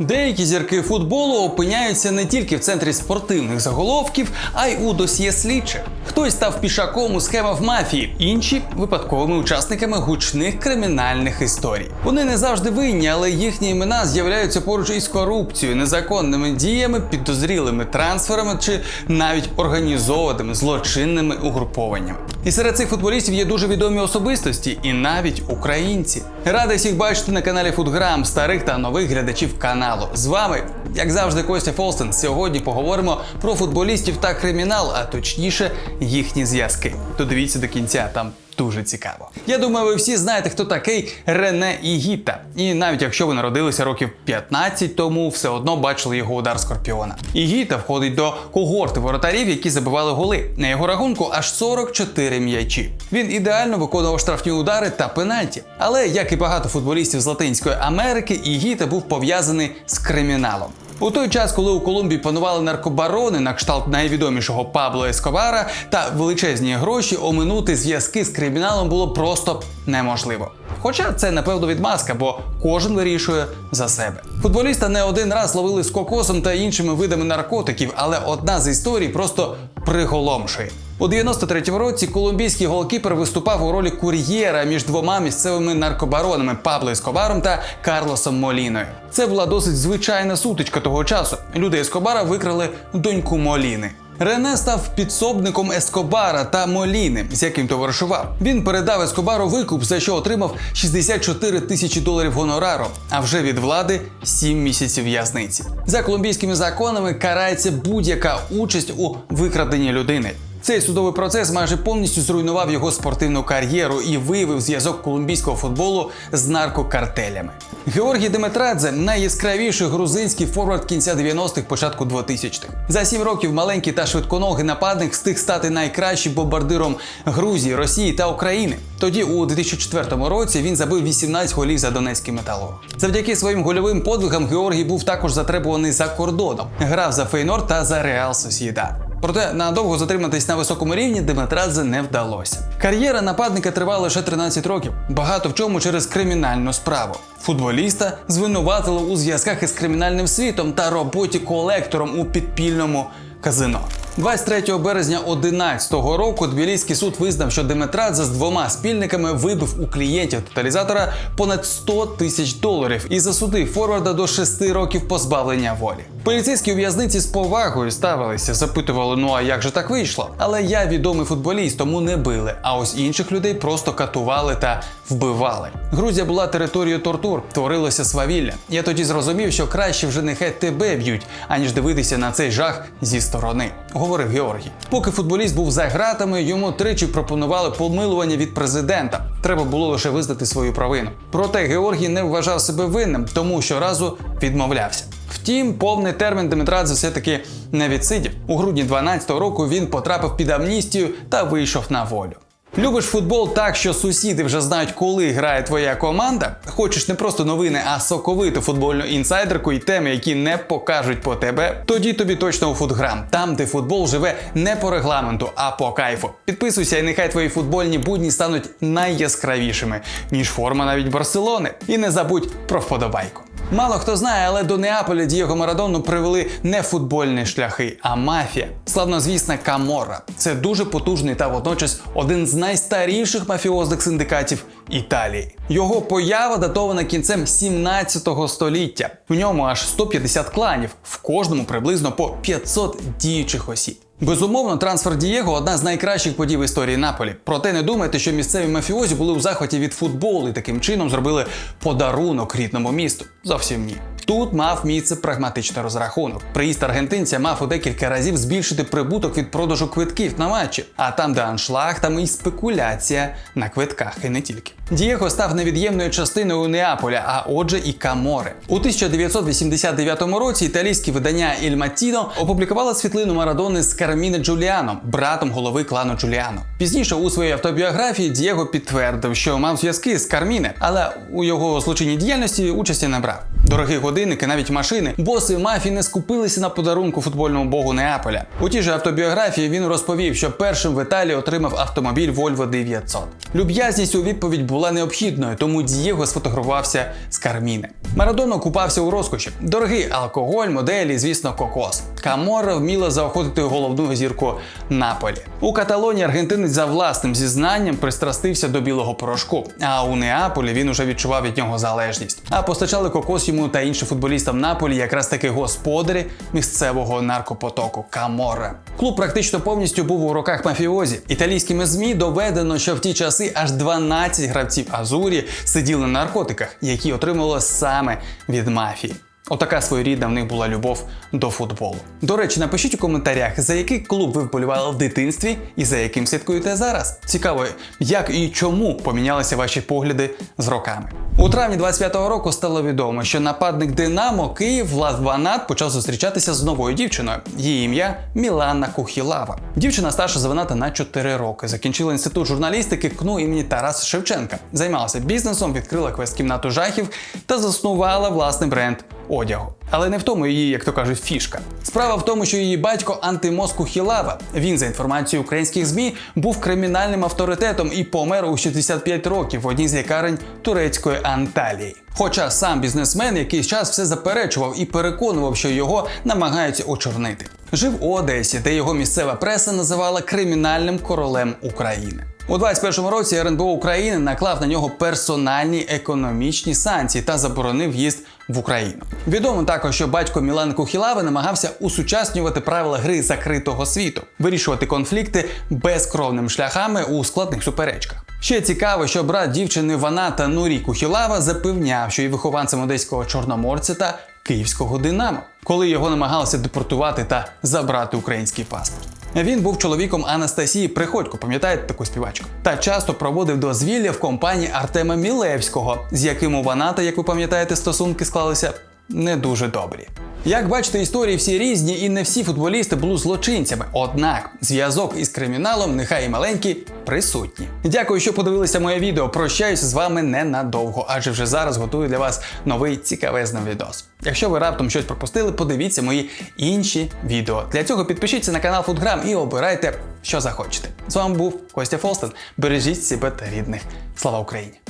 Деякі зірки футболу опиняються не тільки в центрі спортивних заголовків, а й у досьє слідчих. Хтось став пішаком у схемах мафії, інші випадковими учасниками гучних кримінальних історій. Вони не завжди винні, але їхні імена з'являються поруч із корупцією, незаконними діями, підозрілими трансферами чи навіть організованими злочинними угрупованнями. І серед цих футболістів є дуже відомі особистості, і навіть українці. Радий всіх бачити на каналі Футграм, старих та нових глядачів каналу. З вами, як завжди, Костя Фолстен. Сьогодні поговоримо про футболістів та кримінал, а точніше їхні зв'язки. То дивіться до кінця, там дуже цікаво. Я думаю, ви всі знаєте, хто такий Рене Ігіта. І навіть якщо ви народилися років 15 тому, все одно бачили його удар скорпіона. Ігіта входить до когорти воротарів, які забивали голи. На його рахунку аж 44 м'ячі. Він ідеально виконував штрафні удари та пенальті. Але як і багато футболістів з Латинської Америки, Ігіта був пов'язаний з криміналом. У той час, коли у Колумбії панували наркобарони на кшталт найвідомішого Пабло Ескобара та величезні гроші, оминути зв'язки з криміналом було просто неможливо. Хоча це напевно відмазка, бо кожен вирішує за себе. Футболіста не один раз ловили з кокосом та іншими видами наркотиків, але одна з історій просто приголомшує. У 93-му році колумбійський голкіпер виступав у ролі кур'єра між двома місцевими наркобаронами Пабло Ескобаром та Карлосом Моліною. Це була досить звичайна сутичка того часу. Люди Ескобара викрали доньку Моліни. Рене став підсобником Ескобара та Моліни, з яким товаришував. Він передав Ескобару викуп, за що отримав 64 тисячі доларів гонорару, а вже від влади 7 місяців в'язниці. За колумбійськими законами карається будь-яка участь у викраденні людини. Цей судовий процес майже повністю зруйнував його спортивну кар'єру і виявив зв'язок колумбійського футболу з наркокартелями. Георгій Деметрадзе найяскравіший грузинський форвард кінця 90-х, початку 2000-х. За сім років маленький та швидконогий нападник встиг стати найкращим бомбардиром Грузії, Росії та України. Тоді, у 2004 році, він забив 18 голів за Донецький металург. Завдяки своїм гольовим подвигам Георгій був також затребуваний за кордоном. Грав за Фейнор та за Реал Сосіда. Проте надовго затриматись на високому рівні Деметрадзе не вдалося. Кар'єра нападника тривала лише 13 років, багато в чому через кримінальну справу. Футболіста звинуватили у зв'язках із кримінальним світом та роботі колектором у підпільному казино. 23 березня 2011 року Тбіліський суд визнав, що Деметрадзе з двома спільниками вибив у клієнтів тоталізатора понад 100 тисяч доларів і засудив форварда до 6 років позбавлення волі. Поліцейські у в'язниці з повагою ставилися, запитували: ну а як же так вийшло? Але я відомий футболіст, тому не били. А ось інших людей просто катували та вбивали. Грузія була територією тортур, творилося свавілля. Я тоді зрозумів, що краще вже нехай тебе б'ють, аніж дивитися на цей жах зі сторони, говорив Георгій. Поки футболіст був за гратами, йому тричі пропонували помилування від президента. Треба було лише визнати свою провину. Проте Георгій не вважав себе винним, тому щоразу відмовлявся. Втім, повний термін Димитрадзе все-таки не відсидів. У грудні 12-го року він потрапив під амністію та вийшов на волю. Любиш футбол так, що сусіди вже знають, коли грає твоя команда. Хочеш не просто новини, а соковиту футбольну інсайдерку і теми, які не покажуть по тебе. Тоді тобі точно у футграм, там, де футбол живе не по регламенту, а по кайфу. Підписуйся, і нехай твої футбольні будні стануть найяскравішими, ніж форма навіть Барселони. І не забудь про вподобайку. Мало хто знає, але до Неаполя Дієго Марадону привели не футбольні шляхи, а мафія. Славнозвісна Каморра. Це дуже потужний та водночас один з найстаріших мафіозних синдикатів Італії. Його поява датована кінцем 17 століття. В ньому аж 150 кланів, в кожному приблизно по 500 діючих осіб. Безумовно, трансфер Дієго одна з найкращих подій в історії Наполі. Проте не думайте, що місцеві мафіозі були в захваті від футболу і таким чином зробили подарунок рідному місту. Зовсім ні. Тут мав місце прагматичний розрахунок. Приїзд аргентинця мав у декілька разів збільшити прибуток від продажу квитків на матчі. А там, де аншлаг, там і спекуляція на квитках, і не тільки. Дієго став невід'ємною частиною Неаполя, а отже, і Камори. У 1989 році італійське видання Il Mattino опублікувало світлину Марадони з Карміне Джуліано, братом голови клану Джуліано. Пізніше у своїй автобіографії Дієго підтвердив, що мав зв'язки з Карміне, але у його злочинній діяльності участі не брав. Дорогі годинники, навіть машини. Боси мафії не скупилися на подарунку футбольному богу Неаполя. У тій же автобіографії він розповів, що першим в Італії отримав автомобіль Volvo 900. Люб'язність у відповідь була необхідною, тому Дієго сфотографувався з Карміне. Марадона купався у розкоші. Дорогий алкоголь, моделі, звісно, кокос. Камора вміла заохотити головну зірку Наполі. У Каталонії аргентинець за власним зізнанням пристрастився до білого порошку. А у Неаполі він уже відчував від нього залежність. А постачали кокос йому та іншим футболістам Наполі якраз таки господарі місцевого наркопотоку Камора. Клуб практично повністю був у руках мафіозі. Італійськими змі доведено, що в ті часи аж 12 гравців Азурі сиділи на наркотиках, які отримували саме від мафії. Отака своєрідна в них була любов до футболу. До речі, напишіть у коментарях, за який клуб ви вболівали в дитинстві і за яким слідкуєте зараз. Цікаво, як і чому помінялися ваші погляди з роками. У травні 25-го року стало відомо, що нападник Динамо Київ Влад Ванат почав зустрічатися з новою дівчиною. Її ім'я Мілана Кухілава. Дівчина старша за Ваната на 4 роки. Закінчила інститут журналістики КНУ імені Тараса Шевченка. Займалася бізнесом, відкрила квест-кімнату жахів та заснувала власний бренд одягу. Але не в тому її, як то кажуть, фішка. Справа в тому, що її батько Антимос Кухілава, він, за інформацією українських ЗМІ, був кримінальним авторитетом і помер у 65 років в одній з лікарень турецької Анталії. Хоча сам бізнесмен якийсь час все заперечував і переконував, що його намагаються очорнити. Жив у Одесі, де його місцева преса називала кримінальним королем України. У 21-му році РНБО України наклав на нього персональні економічні санкції та заборонив в'їзд в Україну. Відомо також, що батько Мілан Кухілави намагався усучаснювати правила гри закритого світу, вирішувати конфлікти безкровними шляхами у складних суперечках. Ще цікаво, що брат дівчини Ваната Нурі Кухілава запевняв, що є вихованцем одеського чорноморця та київського Динамо, коли його намагалися депортувати та забрати український паспорт. Він був чоловіком Анастасії Приходько, пам'ятаєте таку співачку? Та часто проводив дозвілля в компанії Артема Мілевського, з яким у Ваната, як ви пам'ятаєте, стосунки склалися не дуже добрі. Як бачите, історії всі різні, і не всі футболісти були злочинцями. Однак зв'язок із криміналом, нехай і маленький, присутні. Дякую, що подивилися моє відео. Прощаюсь з вами ненадовго, адже вже зараз готую для вас новий цікавезний відос. Якщо ви раптом щось пропустили, подивіться мої інші відео. Для цього підпишіться на канал Фудграм і обирайте, що захочете. З вами був Костя Фолстен. Бережіть себе та рідних. Слава Україні!